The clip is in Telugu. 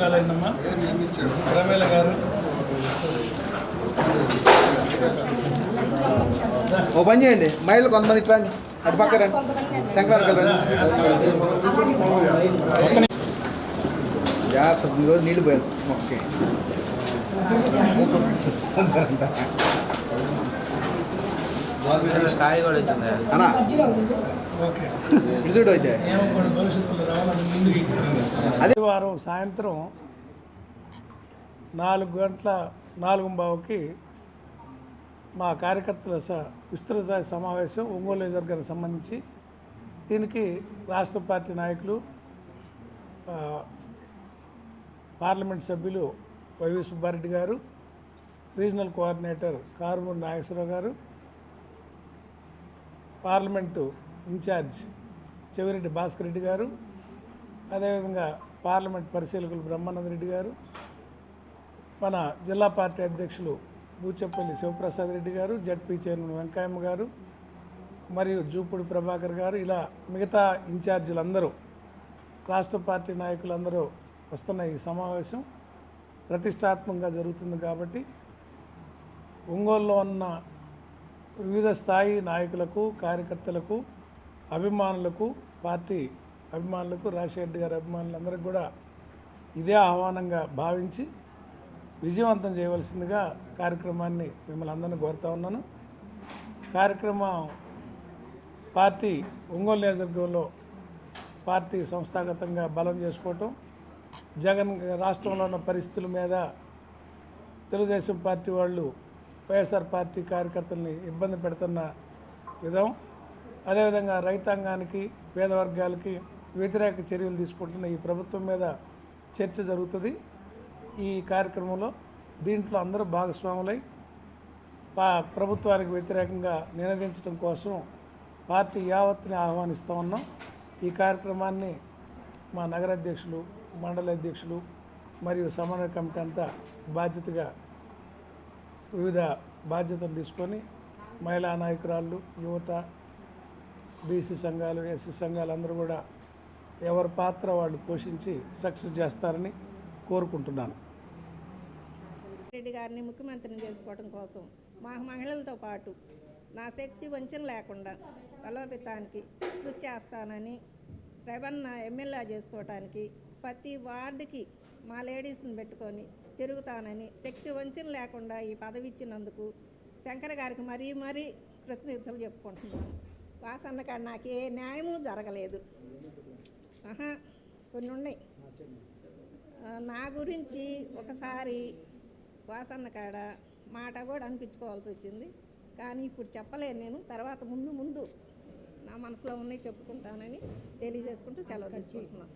సంవత్సరాలు అయిందమ్మా రమేల గారు. ఓ పని చేయండి. మహిళలు కొంతమంది ఇట్లా అటు పక్క రండి. శంకరానికి రండి. జాగ్రత్త ఈరోజు నీళ్ళు పోయారు ఓకే. చూడు అయితే. ఏమో కూడా భవిష్యత్తులో రావాలని ముందుకు ఇచ్చింది అదే. వారం సాయంత్రం నాలుగు గంటల నాలుగు బావుకి మా కార్యకర్తల స విస్తృత సమావేశం ఒంగోలు నియోజకవర్గానికి సంబంధించి. దీనికి రాష్ట్ర పార్టీ నాయకులు ఆ, పార్లమెంట్ సభ్యులు వైవి సుబ్బారెడ్డి గారు రీజనల్ కోఆర్డినేటర్ కారుమూరి నాగేశ్వరరావు గారు పార్లమెంటు ఇన్ఛార్జ్ చెవిరెడ్డి భాస్కర్ రెడ్డి గారు అదేవిధంగా పార్లమెంట్ పరిశీలకులు బ్రహ్మానంద రెడ్డి గారు మన జిల్లా పార్టీ అధ్యక్షులు బూచెపల్లి శివప్రసాద్ రెడ్డి గారు జడ్పీ చైర్మన్ వెంకయ్యమ్మ గారు మరియు జూపూడి ప్రభాకర్ గారు ఇలా మిగతా ఇన్ఛార్జీలందరూ రాష్ట్ర పార్టీ నాయకులందరూ వస్తున్న ఈ సమావేశం ప్రతిష్టాత్మకంగా జరుగుతుంది కాబట్టి ఒంగోలులో ఉన్న వివిధ స్థాయి నాయకులకు కార్యకర్తలకు అభిమానులకు పార్టీ అభిమానులకు రాజశేఖర్ గారి అభిమానులందరికీ కూడా ఇదే ఆహ్వానంగా భావించి విజయవంతం చేయవలసిందిగా కార్యక్రమాన్ని మిమ్మల్ని అందరినీ కోరుతా ఉన్నాను. కార్యక్రమం పార్టీ ఒంగోలు నియోజకవర్గంలో పార్టీ సంస్థాగతంగా బలం చేసుకోవటం జగన్ రాష్ట్రంలో ఉన్న పరిస్థితుల మీద తెలుగుదేశం పార్టీ వాళ్ళు వైఎస్ఆర్ పార్టీ కార్యకర్తల్ని ఇబ్బంది పెడుతున్న విధం అదేవిధంగా రైతాంగానికి పేద వర్గాలకి వ్యతిరేక చర్యలు తీసుకుంటున్న ఈ ప్రభుత్వం మీద చర్చ జరుగుతుంది. ఈ కార్యక్రమంలో దీంట్లో అందరూ భాగస్వాములై పా ప్రభుత్వానికి వ్యతిరేకంగా నినదించడం కోసం పార్టీ యావత్ని ఆహ్వానిస్తూ ఉన్నాం. ఈ కార్యక్రమాన్ని మా నగరాధ్యక్షులు మండల అధ్యక్షులు మరియు సమన్వయ కమిటీ అంతా బాధ్యతగా వివిధ బాధ్యతలు తీసుకొని మహిళా నాయకురాళ్ళు యువత బీసీ సంఘాలు ఎస్సీ సంఘాలు అందరూ కూడా ఎవరి పాత్ర వాళ్ళు పోషించి సక్సెస్ చేస్తారని కోరుకుంటున్నాను. రెడ్డి గారిని ముఖ్యమంత్రిని చేసుకోవడం కోసం మా మహిళలతో పాటు నా శక్తి వంచన లేకుండా బలోపేతానికి కృషి చేస్తానని రేవన్న ఎమ్మెల్యే చేసుకోవటానికి ప్రతి వార్డుకి మా లేడీస్ని పెట్టుకొని తిరుగుతానని శక్తి వంచన లేకుండా ఈ పదవి ఇచ్చినందుకు శంకర్ గారికి మరీ మరీ కృతజ్ఞతలు చెప్పుకుంటున్నాను. వాసన్న కాడ నాకు ఏ న్యాయము జరగలేదు. ఆహా కొన్ని ఉన్నాయి. నా గురించి ఒకసారి వాసన్న కాడ మాట కూడా అనిపించుకోవాల్సి వచ్చింది. కానీ ఇప్పుడు చెప్పలేను నేను. తర్వాత ముందు ముందు నా మనసులో ఉన్నాయి చెప్పుకుంటానని తెలియజేసుకుంటూ సెలవు తీసుకుంటున్నాను.